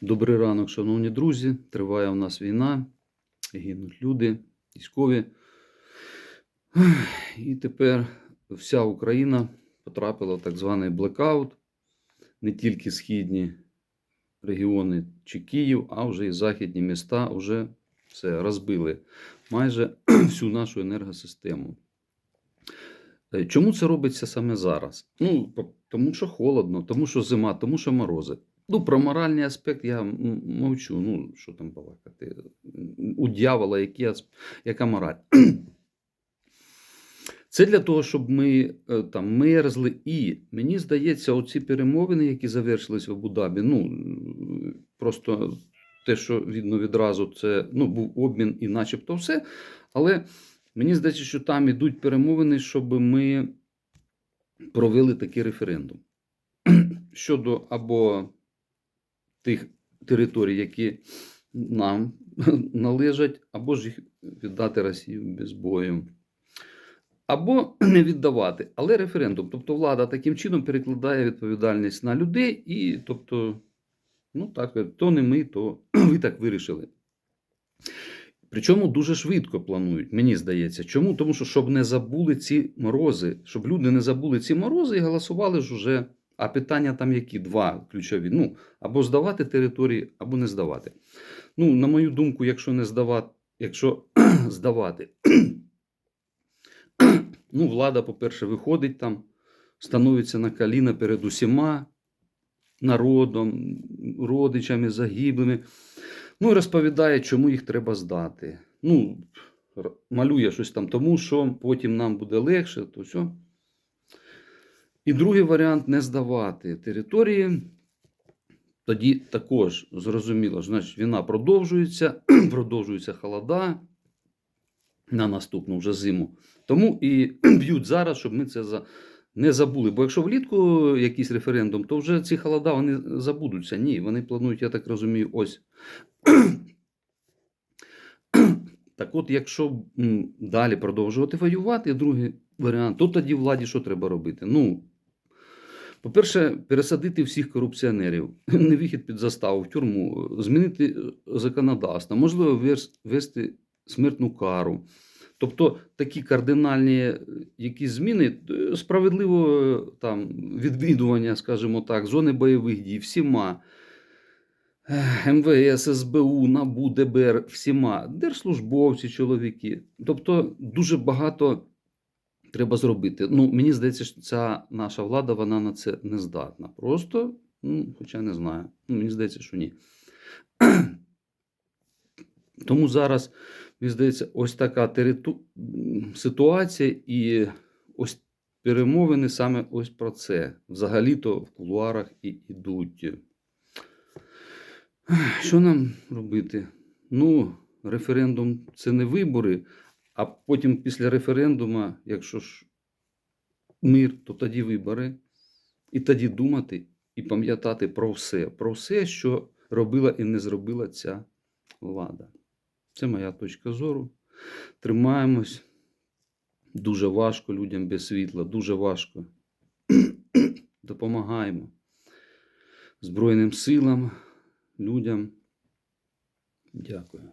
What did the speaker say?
Добрий ранок, шановні друзі. Триває у нас війна, гинуть люди, військові. І тепер вся Україна потрапила в так званий блекаут. Не тільки східні регіони чи Київ, а вже і західні міста вже все розбили майже всю нашу енергосистему. Е, Чому це робиться саме зараз? Ну, тому що холодно, тому що зима, тому що морози. Ну, про моральний аспект я мовчу. Ну, що там балакати? У дьявола які, яка мораль? Це для того, щоб ми е, там мерзли. І мені здається, оці перемовини, які завершились в Абу-Дабі, ну просто те, що видно відразу, це ну, був обмін і начебто все. Але мені здається, що там ідуть перемовини, щоб ми провели такий референдум щодо або тих територій, які нам належать, або ж їх віддати Росії без бою. Або не віддавати, але референдум. Тобто влада таким чином перекладає відповідальність на людей, і тобто, ну так, то не ми, то ви так вирішили. Причому дуже швидко планують, мені здається. Чому? Тому що щоб не забули ці морози, щоб люди не забули ці морози і голосували ж уже. А питання там які? Два ключові. Ну, або здавати території, або не здавати. Ну, на мою думку, якщо не здавати, якщо здавати, ну, влада, по-перше, виходить там, становиться на коліна перед усіма народом, родичами, загиблими. Ну, і розповідає, чому їх треба здати. Ну, малює щось там тому, що потім нам буде легше, то все. І другий варіант не здавати території. Тоді також зрозуміло, значить, війна продовжується, продовжується холода на наступну вже зиму. Тому і б'ють зараз, щоб ми це за... не забули. Бо якщо влітку якийсь референдум, то вже ці холода вони забудуться. Ні, вони планують, я так розумію, ось. Так от, якщо далі продовжувати воювати, другий варіант, то тоді владі що треба робити? Ну, по-перше, пересадити всіх корупціонерів, не вихід під заставу в тюрму, змінити е, законодавство, можливо, вес- ввести смертну кару. Тобто такі кардинальні е, якісь зміни, е, справедливо там, відвідування, скажімо так, зони бойових дій всіма. МВС, СБУ, НАБУ, ДБР, всіма, держслужбовці, чоловіки. Тобто дуже багато треба зробити. Ну, мені здається, що ця наша влада вона на це не здатна. Просто, ну, хоча не знаю. Ну, мені здається, що ні. Тому зараз, мені здається, ось така териту... ситуація і ось перемовини саме ось про це. Взагалі-то в кулуарах і йдуть. Що нам робити? Ну, референдум це не вибори, а потім після референдуму, якщо ж мир, то тоді вибори. І тоді думати і пам'ятати про все, про все, що робила і не зробила ця влада. Це моя точка зору. Тримаємось. Дуже важко людям без світла, дуже важко. Допомагаємо Збройним силам, людям. Дякую.